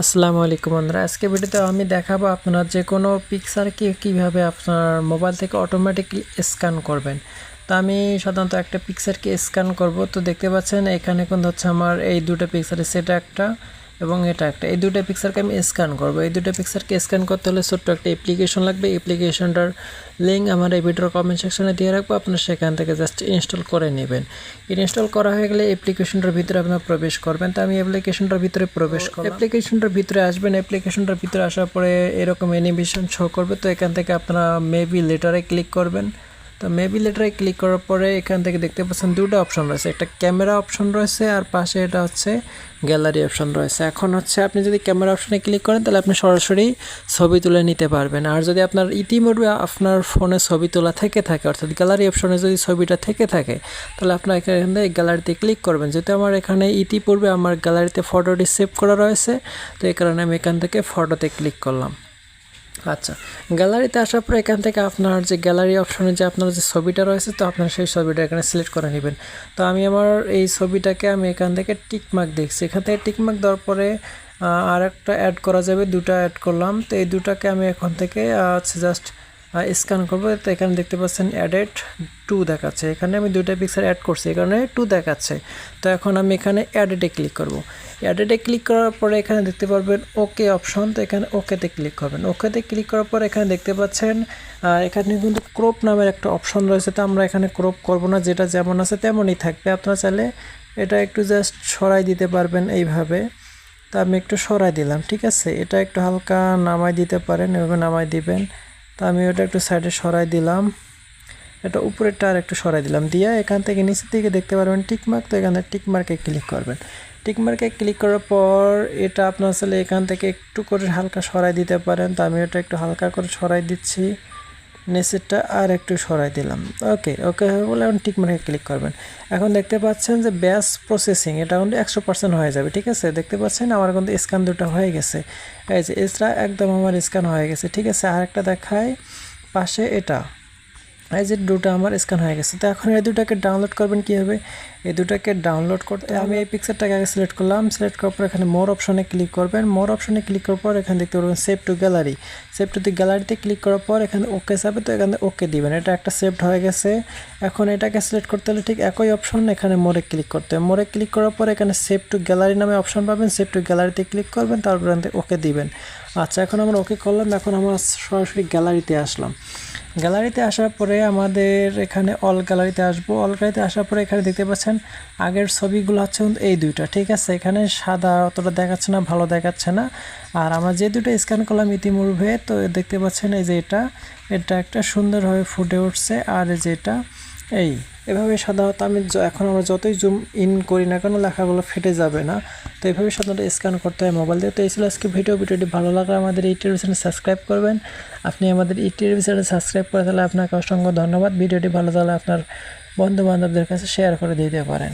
আসসালামু আলাইকুম বন্ধুরা, আজকে ভিডিওতে আমি দেখাবো আপনারা যে কোনো পিকচারকে কীভাবে আপনার মোবাইল থেকে অটোমেটিকলি স্ক্যান করবেন। তো আমি সাধারণত একটা পিকচারকে স্ক্যান করব, তো দেখতে পাচ্ছেন এখানে কিন্তু হচ্ছে আমার এই দুটো পিকচারে সেটা একটা এবং এটা একটা। এই দুটো পিকচারকে আমি স্ক্যান করব। এই দুটো পিকচারকে স্ক্যান করতে হলে ছোট্ট একটা অ্যাপ্লিকেশন লাগবে। অ্যাপ্লিকেশনটার লিঙ্ক আমার এই ভিডিওর কমেন্ট সেকশনে দিয়ে রাখব। আপনার সেখান থেকে জাস্ট ইনস্টল করে নেবেন। ইনস্টল করা হয়ে গেলে অ্যাপ্লিকেশনটার ভিতরে আপনার প্রবেশ করবেন। তো আমি অ্যাপ্লিকেশনটার ভিতরে প্রবেশ করব অ্যাপ্লিকেশনটার ভিতরে আসবেন। অ্যাপ্লিকেশনটার ভিতরে আসার পরে এরকম অ্যানিমেশন শো করবে। তো এখান থেকে আপনারা মেবি লেটারে ক্লিক করবেন। তো মেবি লেটারে ক্লিক করার পরে এখান থেকে দেখতে পাচ্ছেন দুটো অপশন রয়েছে। একটা ক্যামেরা অপশন রয়েছে আর পাশে এটা হচ্ছে গ্যালারি অপশন রয়েছে। এখন হচ্ছে আপনি যদি ক্যামেরা অপশনে ক্লিক করেন তাহলে আপনি সরাসরি ছবি তুলে নিতে পারবেন। আর যদি আপনার ইতিমধ্যে আপনার ফোনে ছবি তোলা থেকে থাকে, অর্থাৎ গ্যালারি অপশনে যদি ছবিটা থেকে থাকে, তাহলে আপনার এখান থেকে গ্যালারিতে ক্লিক করবেন। যেহেতু আমার এখানে ইতিপূর্বে আমার গ্যালারিতে ফটোটি সেভ করা রয়েছে, তো এই কারণে আমি এখান থেকে ফটোতে ক্লিক করলাম। আচ্ছা গ্যালারিতে আসার পর এখান থেকে আপনার যে গ্যালারি অপশনে যে আপনার যে ছবিটা রয়েছে, তো আপনার সেই ছবিটা এখানে সিলেক্ট করে নেবেন। তো আমি আমার এই ছবিটাকে আমি এখান থেকে টিকমার্ক দেখছি। এখান থেকে টিকমার্ক দেওয়ার পরে আর একটা অ্যাড করা যাবে, দুটা অ্যাড করলাম। তো এই দুটাকে আমি এখন থেকে জাস্ট স্ক্যান করব। তো এখানে দেখতে পাচ্ছেন অ্যাডেড টু দেখাচ্ছে। এখানে আমি দুইটা পিকচার অ্যাড করছি এখানে টু দেখাচ্ছে। তো এখন আমি এখানে অ্যাডেডে ক্লিক করব। অ্যাডেডে ক্লিক করার পরে এখানে দেখতে পারবেন ওকে অপশন তো এখানে ওকেতে ক্লিক করবেন। ওকেতে ক্লিক করার পর এখানে দেখতে পাচ্ছেন এখানে কিন্তু ক্রপ নামের একটা অপশন রয়েছে। তো আমরা এখানে ক্রপ করব না, যেটা যেমন আছে তেমনই থাকবে। আপনারা চাইলে এটা একটু জাস্ট সরাই দিতে পারবেন এইভাবে। তা আমি একটু সরাই দিলাম, ঠিক আছে? এটা একটু হালকা নামাই দিতে পারেন, এভাবে নামাই দিবেন। তো আমি ওটা একটু সাইডে সরাই দিলাম। এটা উপরেরটা আর একটু সরাই দিলাম। দিয়ে এখান থেকে নিচের দিকে দেখতে পারবেন টিকমার্ক তো এখানে টিকমার্কে ক্লিক করবেন। টিকমার্কে ক্লিক করার পর এটা আপনার আসলে এখান থেকে একটু করে হালকা সরাই দিতে পারেন। তো আমি ওটা একটু হালকা করে সরাই দিচ্ছি। নিচেরটা আর একটু সরাই দিলাম। ওকে ওকে বলে এখন ঠিক মার্কে ক্লিক করবেন। এখন দেখতে পাচ্ছেন যে ব্যাস প্রসেসিং এটা কিন্তু একশো পার্সেন্ট হয়ে যাবে, ঠিক আছে? দেখতে পাচ্ছেন আমার কিন্তু স্ক্যান দুটো হয়ে গেছে। এই যে এসরা একদম আমার স্ক্যান হয়ে গেছে, ঠিক আছে? আর একটা দেখায় পাশে এটা। এই যে দুটো আমার স্ক্যান হয়ে গেছে। তো এখন এই দুটাকে ডাউনলোড করবেন কীভাবে? এই দুটাকে ডাউনলোড করতে আমি এই পিকচারটাকে আগে সিলেক্ট করলাম। সিলেক্ট করার পর এখানে মোর অপশনে ক্লিক করবেন। মোর অপশনে ক্লিক করার পর এখানে দেখতে পারবেন save to gallery save to the গ্যালারিতে ক্লিক করার পর এখানে ওকে যাবে তো এখানে ওকে দিবেন। এটা একটা সেভড হয়ে গেছে। এখন এটাকে সিলেক্ট করতে হলে ঠিক একই অপশন এখানে মোরে ক্লিক করতে হবে। মোরে ক্লিক করার পর এখানে সেভ টু গ্যালারি নামে অপশন পাবেন। সেভ টু গ্যালারিতে ক্লিক করবেন। তারপর ওকে দিবেন। আচ্ছা এখন আমরা ওকে করলাম। এখন আমরা সরাসরি গ্যালারিতে আসলাম। গ্যালারিতে আসার পরে আমাদের এখানে অল গ্যালারিতে আসব। অল গ্যালারিতে আসার পরে এখানে দেখতে পাচ্ছেন, আগের ছবিগুলো হচ্ছে এই দুইটা, ঠিক আছে? এখানে সাদা অতটা দেখাচ্ছে না, ভালো দেখাচ্ছে না। আর আমরা যে দুটো স্ক্যান করলাম ইতিমূর্বে তো দেখতে পাচ্ছেন এই যে এটা এটা একটা সুন্দরভাবে ফুটে উঠছে। আর এই যেটা এই এভাবে সাধারণত আমি এখন আমরা যতই জুম ইন করি না কেন লেখাগুলো ফেটে যাবে না। তো এভাবে সাধারণত স্ক্যান করতে হয় মোবাইল দিয়ে। তো এই ছিল আজকে ভিডিও ভিডিওটি ভালো লাগলে আমাদের এই টেলিভিশনে সাবস্ক্রাইব করবেন। আপনি আমাদের এই টেলিভিশনে সাবস্ক্রাইব করে তাহলে আপনাকে অসংখ্য ধন্যবাদ। ভিডিওটি ভালো তাহলে আপনার বন্ধু বান্ধবদের কাছে শেয়ার করে দিতে পারেন।